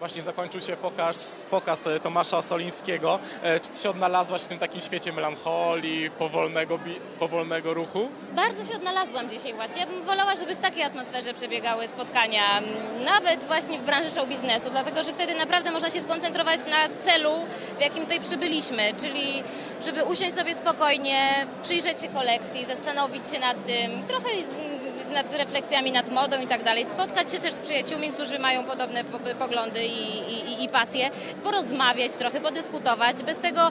Właśnie zakończył się pokaz, pokaz e, Tomasza Solińskiego. E, Czy ty się odnalazłaś w tym takim świecie melancholii, powolnego, powolnego ruchu? Bardzo się odnalazłam dzisiaj właśnie. Ja bym wolała, żeby w takiej atmosferze przebiegały spotkania, nawet właśnie w branży show biznesu, dlatego że wtedy naprawdę można się skoncentrować na celu, w jakim tutaj przybyliśmy, czyli żeby usiąść sobie spokojnie, przyjrzeć się kolekcji, zastanowić się nad tym, trochę nad refleksjami nad modą i tak dalej, spotkać się też z przyjaciółmi, którzy mają podobne po- poglądy i, i, i pasje, porozmawiać trochę, podyskutować. Bez tego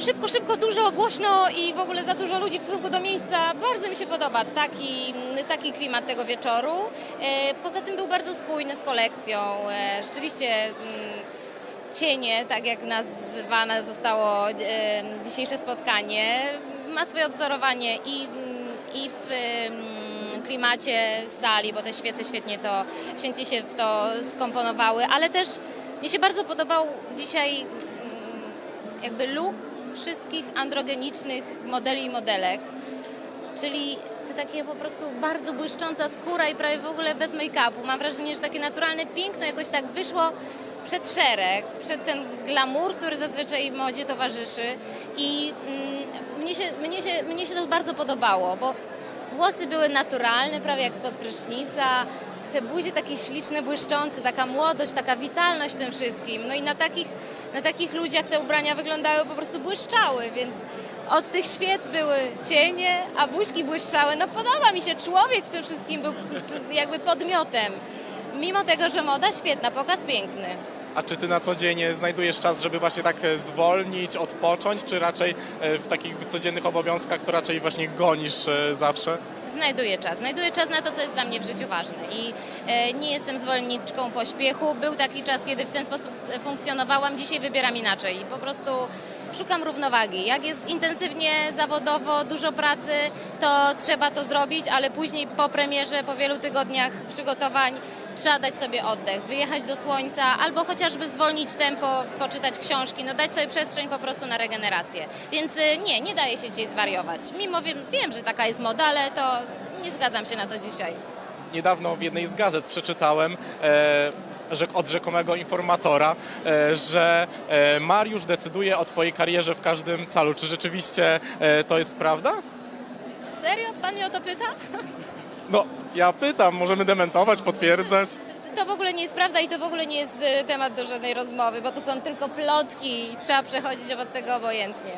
szybko, szybko, dużo, głośno i w ogóle za dużo ludzi w stosunku do miejsca. Bardzo mi się podoba taki, taki klimat tego wieczoru. E, Poza tym był bardzo spójny z kolekcją. E, Rzeczywiście mm, cienie, tak jak nazwane zostało e, dzisiejsze spotkanie, ma swoje odwzorowanie i, mm, i w mm, klimacie sali, bo te świece świetnie to, świetnie się w to skomponowały, ale też mnie się bardzo podobał dzisiaj mm, jakby look wszystkich androgenicznych modeli i modelek. Czyli to takie po prostu bardzo błyszcząca skóra i prawie w ogóle bez make-upu. Mam wrażenie, że takie naturalne piękno jakoś tak wyszło przed szereg, przed ten glamour, który zazwyczaj modzie towarzyszy. I mm, mnie, się, mnie, się, mnie się to bardzo podobało, bo włosy były naturalne, prawie jak spod prysznica. Te buzie takie śliczne, błyszczące, taka młodość, taka witalność w tym wszystkim. No i na takich, na takich ludziach te ubrania wyglądały, po prostu błyszczały, więc od tych świec były cienie, a buźki błyszczały. No podoba mi się, człowiek w tym wszystkim był jakby podmiotem. Mimo tego, że moda świetna, pokaz piękny. A czy ty na co dzień e, znajdujesz czas, żeby właśnie tak e, zwolnić, odpocząć, czy raczej e, w takich codziennych obowiązkach to raczej właśnie gonisz zawsze? Znajduję czas. Znajduję czas na to, co jest dla mnie w życiu ważne. I nie jestem zwolenniczką pośpiechu. Był taki czas, kiedy w ten sposób funkcjonowałam. Dzisiaj wybieram inaczej. I po prostu szukam równowagi. Jak jest intensywnie, zawodowo, dużo pracy, to trzeba to zrobić, ale później po premierze, po wielu tygodniach przygotowań trzeba dać sobie oddech, wyjechać do słońca albo chociażby zwolnić tempo, poczytać książki, no dać sobie przestrzeń po prostu na regenerację. Więc y, nie, nie daje się dzisiaj zwariować. Mimo wiem, wiem, że taka jest moda, ale to nie zgadzam się na to dzisiaj. Niedawno w jednej z gazet przeczytałem e, że od rzekomego informatora, e, że e, Mariusz decyduje o twojej karierze w każdym calu. Czy rzeczywiście e, to jest prawda? Serio? Pan mnie o to pyta? No, ja pytam, możemy dementować, potwierdzać. To- w ogóle nie jest prawda i to w ogóle nie jest y, temat do żadnej rozmowy, bo to są tylko plotki i trzeba przechodzić obok tego obojętnie.